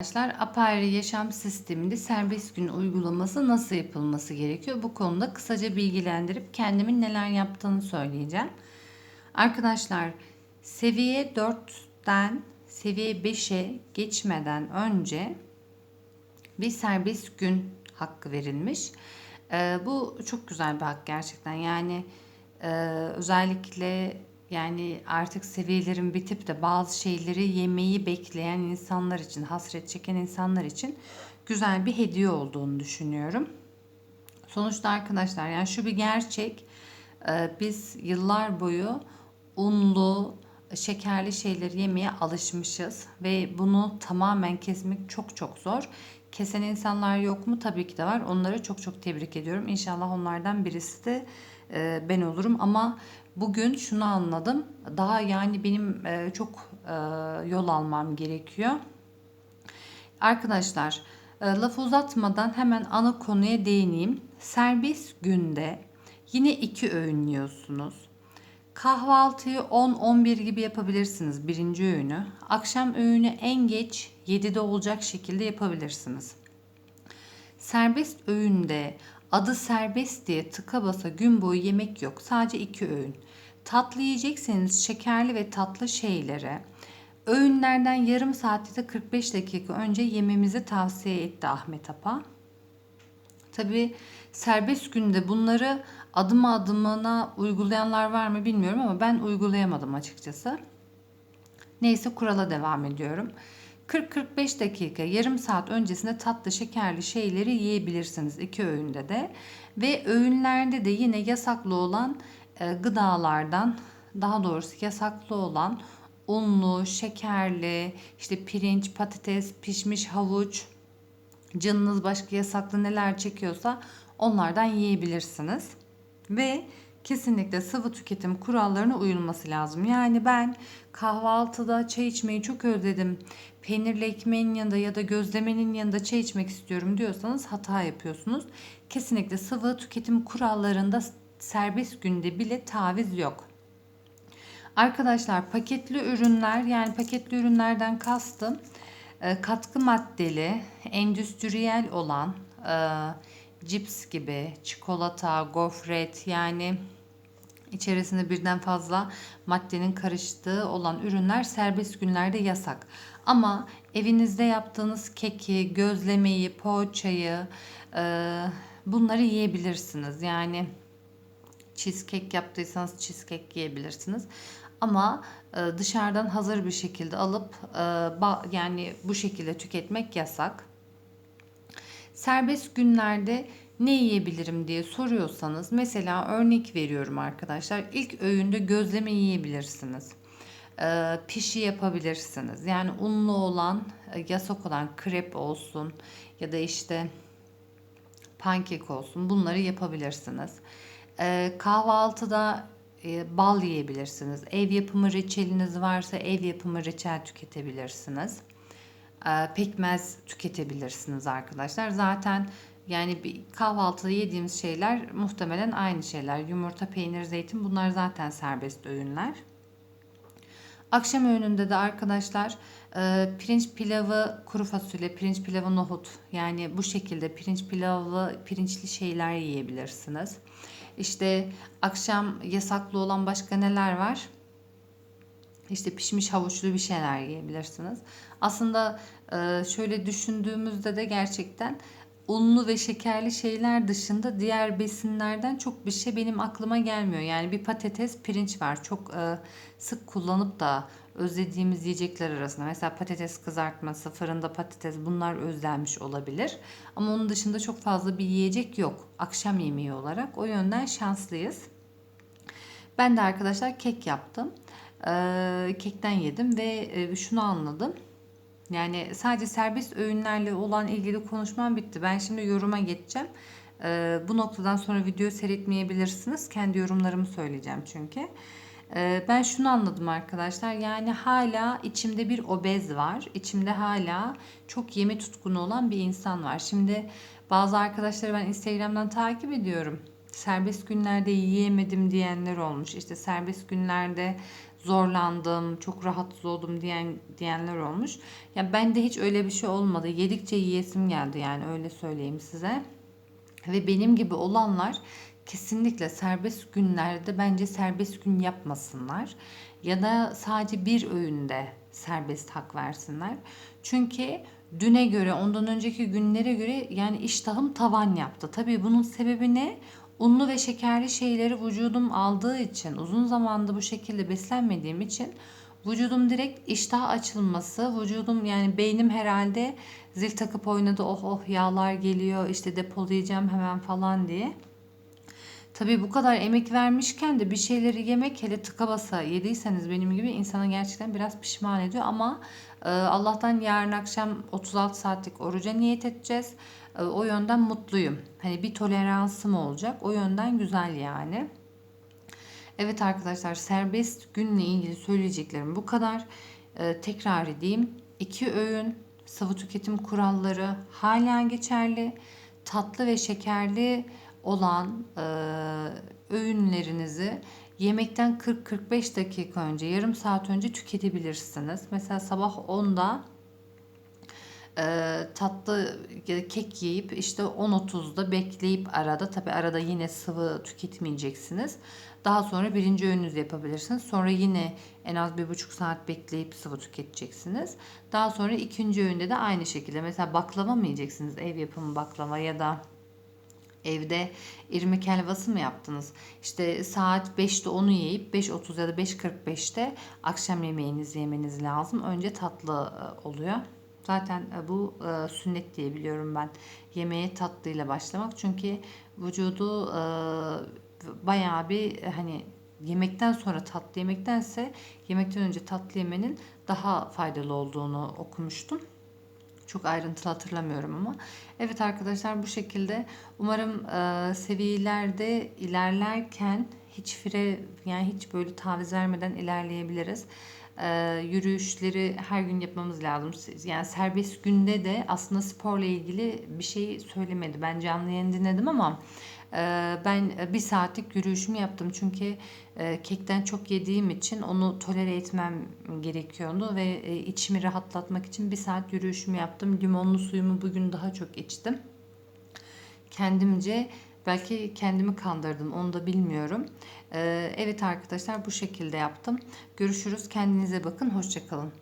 Arkadaşlar apayrı yaşam sisteminde serbest gün uygulaması nasıl yapılması gerekiyor? Bu konuda kısaca bilgilendirip kendimin neler yaptığını söyleyeceğim. Arkadaşlar seviye 4'ten seviye 5'e geçmeden önce bir serbest gün hakkı verilmiş. Ee, bu çok güzel bir hak gerçekten. Yani e, özellikle yani artık seviyelerin bitip de bazı şeyleri yemeyi bekleyen insanlar için, hasret çeken insanlar için güzel bir hediye olduğunu düşünüyorum. Sonuçta arkadaşlar yani şu bir gerçek. Ee, Biz yıllar boyu unlu, şekerli şeyleri yemeye alışmışız ve bunu tamamen kesmek çok çok zor. Kesen insanlar yok mu? Tabii ki de var. Onları çok çok tebrik ediyorum. İnşallah onlardan birisi de e, ben olurum ama bugün şunu anladım. Daha yani benim e, çok e, yol almam gerekiyor. Arkadaşlar e, lafı uzatmadan hemen ana konuya değineyim. Serbest günde yine iki öğün yiyorsunuz. Kahvaltıyı 10-11 gibi yapabilirsiniz birinci öğünü. Akşam öğünü en geç 7'de olacak şekilde yapabilirsiniz. Serbest öğünde adı serbest diye tıka basa gün boyu yemek yok. Sadece iki öğün. Tatlı yiyecekseniz şekerli ve tatlı şeylere öğünlerden yarım saat ya da 45 dakika önce yememizi tavsiye etti Ahmet Apa. Tabi serbest günde bunları adım adımına uygulayanlar var mı bilmiyorum ama ben uygulayamadım açıkçası. Neyse kurala devam ediyorum. 40-45 dakika, yarım saat öncesinde tatlı şekerli şeyleri yiyebilirsiniz iki öğünde de. Ve öğünlerde de yine yasaklı olan e, gıdalardan, daha doğrusu yasaklı olan unlu, şekerli, işte pirinç, patates, pişmiş havuç, canınız başka yasaklı neler çekiyorsa onlardan yiyebilirsiniz. Ve kesinlikle sıvı tüketim kurallarına uyulması lazım. Yani ben kahvaltıda çay içmeyi çok özledim. Peynirli ekmeğin yanında ya da gözlemenin yanında çay içmek istiyorum diyorsanız hata yapıyorsunuz. Kesinlikle sıvı tüketim kurallarında serbest günde bile taviz yok. Arkadaşlar paketli ürünler yani paketli ürünlerden kastım e, katkı maddeli, endüstriyel olan e, cips gibi, çikolata, gofret yani içerisinde birden fazla maddenin karıştığı olan ürünler serbest günlerde yasak. Ama evinizde yaptığınız keki, gözlemeyi, poğaçayı e, bunları yiyebilirsiniz. Yani cheesecake yaptıysanız cheesecake yiyebilirsiniz. Ama e, dışarıdan hazır bir şekilde alıp e, ba- yani bu şekilde tüketmek yasak. Serbest günlerde ne yiyebilirim diye soruyorsanız mesela örnek veriyorum arkadaşlar. İlk öğünde gözleme yiyebilirsiniz. Ee, pişi yapabilirsiniz. Yani unlu olan, e, yasak olan krep olsun ya da işte pankek olsun bunları yapabilirsiniz. Ee, kahvaltıda e, bal yiyebilirsiniz. Ev yapımı reçeliniz varsa ev yapımı reçel tüketebilirsiniz. Ee, pekmez tüketebilirsiniz arkadaşlar. Zaten yani bir kahvaltıda yediğimiz şeyler muhtemelen aynı şeyler. Yumurta, peynir, zeytin bunlar zaten serbest öğünler. Akşam öğününde de arkadaşlar e, pirinç pilavı, kuru fasulye, pirinç pilavı, nohut yani bu şekilde pirinç pilavı, pirinçli şeyler yiyebilirsiniz. İşte akşam yasaklı olan başka neler var? İşte pişmiş havuçlu bir şeyler yiyebilirsiniz. Aslında e, şöyle düşündüğümüzde de gerçekten unlu ve şekerli şeyler dışında diğer besinlerden çok bir şey benim aklıma gelmiyor. Yani bir patates, pirinç var. Çok e, sık kullanıp da özlediğimiz yiyecekler arasında. Mesela patates kızartması, fırında patates bunlar özlenmiş olabilir. Ama onun dışında çok fazla bir yiyecek yok. Akşam yemeği olarak. O yönden şanslıyız. Ben de arkadaşlar kek yaptım. Ee, kekten yedim ve e, şunu anladım. Yani sadece serbest öğünlerle olan ilgili konuşmam bitti. Ben şimdi yoruma geçeceğim. Ee, bu noktadan sonra video seyretmeyebilirsiniz. Kendi yorumlarımı söyleyeceğim çünkü. Ee, ben şunu anladım arkadaşlar. Yani hala içimde bir obez var. İçimde hala çok yeme tutkunu olan bir insan var. Şimdi bazı arkadaşları ben Instagram'dan takip ediyorum. Serbest günlerde yiyemedim diyenler olmuş. İşte serbest günlerde zorlandım, çok rahatsız oldum diyen diyenler olmuş. Ya bende hiç öyle bir şey olmadı. Yedikçe yiyesim geldi yani öyle söyleyeyim size. Ve benim gibi olanlar kesinlikle serbest günlerde bence serbest gün yapmasınlar. Ya da sadece bir öğünde serbest hak versinler. Çünkü düne göre, ondan önceki günlere göre yani iştahım tavan yaptı. Tabii bunun sebebi ne? Unlu ve şekerli şeyleri vücudum aldığı için, uzun zamanda bu şekilde beslenmediğim için vücudum direkt iştah açılması, vücudum yani beynim herhalde zil takıp oynadı. Oh oh yağlar geliyor, işte depolayacağım hemen falan diye. Tabii bu kadar emek vermişken de bir şeyleri yemek hele tıka basa yediyseniz benim gibi insana gerçekten biraz pişman ediyor ama e, Allah'tan yarın akşam 36 saatlik oruca niyet edeceğiz. E, o yönden mutluyum. Hani bir toleransım olacak. O yönden güzel yani. Evet arkadaşlar serbest günle ilgili söyleyeceklerim bu kadar. E, tekrar edeyim. İki öğün sıvı tüketim kuralları hala geçerli. Tatlı ve şekerli olan e, öğünlerinizi yemekten 40-45 dakika önce, yarım saat önce tüketebilirsiniz. Mesela sabah 10'da e, tatlı da kek yiyip işte 10.30'da bekleyip arada tabi arada yine sıvı tüketmeyeceksiniz. Daha sonra birinci öğününüzü yapabilirsiniz. Sonra yine en az bir buçuk saat bekleyip sıvı tüketeceksiniz. Daha sonra ikinci öğünde de aynı şekilde mesela baklava mı yiyeceksiniz? Ev yapımı baklava ya da Evde irmik helvası mı yaptınız? İşte saat 5'te onu yiyip 5.30 ya da 5.45'te akşam yemeğinizi yemeniz lazım. Önce tatlı e, oluyor. Zaten e, bu e, sünnet diye biliyorum ben. Yemeğe tatlıyla başlamak. Çünkü vücudu bayağı bir hani yemekten sonra tatlı yemektense yemekten önce tatlı yemenin daha faydalı olduğunu okumuştum. Çok ayrıntılı hatırlamıyorum ama. Evet arkadaşlar bu şekilde umarım e, seviyelerde ilerlerken hiç fire yani hiç böyle taviz vermeden ilerleyebiliriz. E, yürüyüşleri her gün yapmamız lazım. Yani serbest günde de aslında sporla ilgili bir şey söylemedi. Ben canlı yayın dinledim ama ee, ben e, bir saatlik yürüyüşümü yaptım çünkü e, kekten çok yediğim için onu tolere etmem gerekiyordu ve e, içimi rahatlatmak için bir saat yürüyüşümü yaptım. Limonlu suyumu bugün daha çok içtim. Kendimce belki kendimi kandırdım onu da bilmiyorum. Ee, evet arkadaşlar bu şekilde yaptım. Görüşürüz kendinize bakın hoşçakalın.